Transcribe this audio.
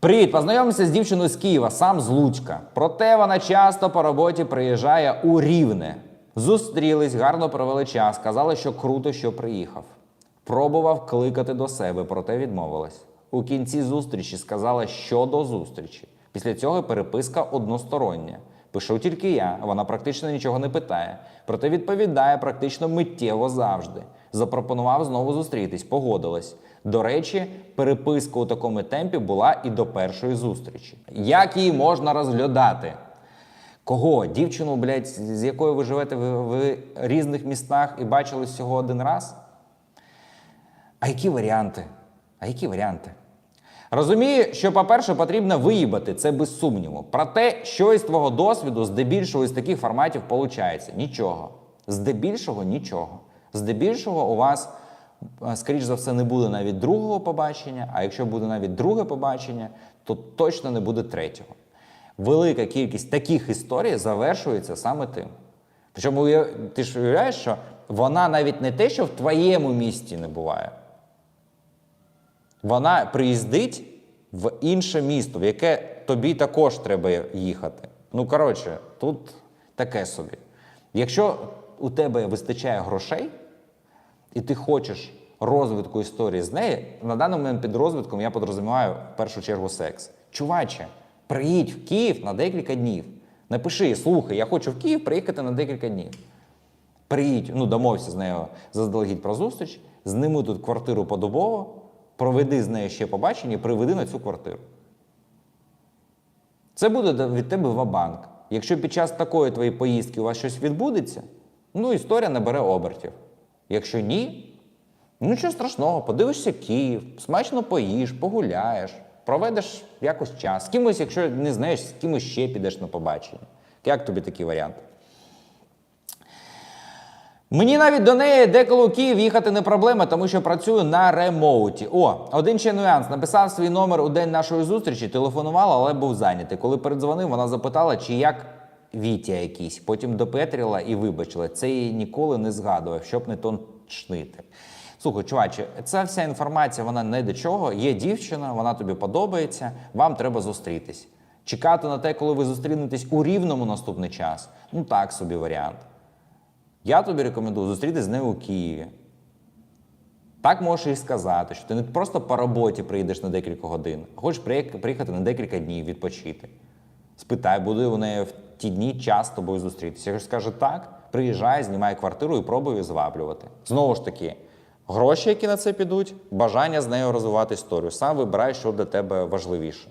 Привіт, познайомився з дівчиною з Києва, сам з Луцька. Проте вона часто по роботі приїжджає у Рівне. Зустрілись, гарно провели час, сказали, що круто, що приїхав. Пробував кликати до себе, проте відмовилась. У кінці зустрічі сказала, що до зустрічі. Після цього переписка одностороння. Пишу тільки я, вона практично нічого не питає, проте відповідає практично миттєво завжди. Запропонував знову зустрітись, погодилась. До речі, переписка у такому темпі була і до першої зустрічі. Як її можна розглядати? Кого? Дівчину, блядь, з якою ви живете в, в різних містах і бачились всього один раз? А які варіанти? А які варіанти? Розумію, що, по-перше, потрібно виїбати, це без сумніву. Проте, що із твого досвіду, здебільшого із таких форматів виходить? Нічого. Здебільшого нічого. Здебільшого у вас, е, скоріш за все, не буде навіть другого побачення, а якщо буде навіть друге побачення, то точно не буде третього. Велика кількість таких історій завершується саме тим. Причому ти ж уявляєш, що вона навіть не те, що в твоєму місті не буває. Вона приїздить в інше місто, в яке тобі також треба їхати. Ну, коротше, тут таке собі. Якщо у тебе вистачає грошей, і ти хочеш розвитку історії з нею, на даний момент під розвитком я підрозуміваю в першу чергу секс. Чуваче, приїдь в Київ на декілька днів. Напиши, слухай, я хочу в Київ приїхати на декілька днів. Приїдь, ну домовся з нею заздалегідь про зустріч, зніми тут квартиру подобово, проведи з нею ще побачення і приведи на цю квартиру. Це буде від тебе ва-банк. Якщо під час такої твоєї поїздки у вас щось відбудеться, ну історія набере обертів. Якщо ні, ну нічого страшного, подивишся Київ, смачно поїш, погуляєш, проведеш якось час. З кимось, якщо не знаєш, з кимось ще підеш на побачення. Як тобі такий варіант? Мені навіть до неї деколи у Київ їхати не проблема, тому що працюю на ремоуті. О, один ще нюанс. Написав свій номер у день нашої зустрічі, телефонувала, але був зайнятий. Коли передзвонив, вона запитала, чи як Вітя якийсь. Потім допетрила і вибачила. Це її ніколи не згадував, щоб не тончнити. Слухай, чуваче, ця вся інформація вона не до чого. Є дівчина, вона тобі подобається, вам треба зустрітись. Чекати на те, коли ви зустрінетесь у рівному наступний час. Ну так собі варіант. Я тобі рекомендую зустрітися з нею у Києві. Так можеш їй сказати, що ти не просто по роботі приїдеш на декілька годин, а хочеш приїхати на декілька днів відпочити. Спитай, буде у неї в ті дні час з тобою зустрітися. Якщо скаже так, приїжджай, знімай квартиру і пробуй зваблювати. Знову ж таки, гроші, які на це підуть, бажання з нею розвивати історію. Сам вибирай, що для тебе важливіше.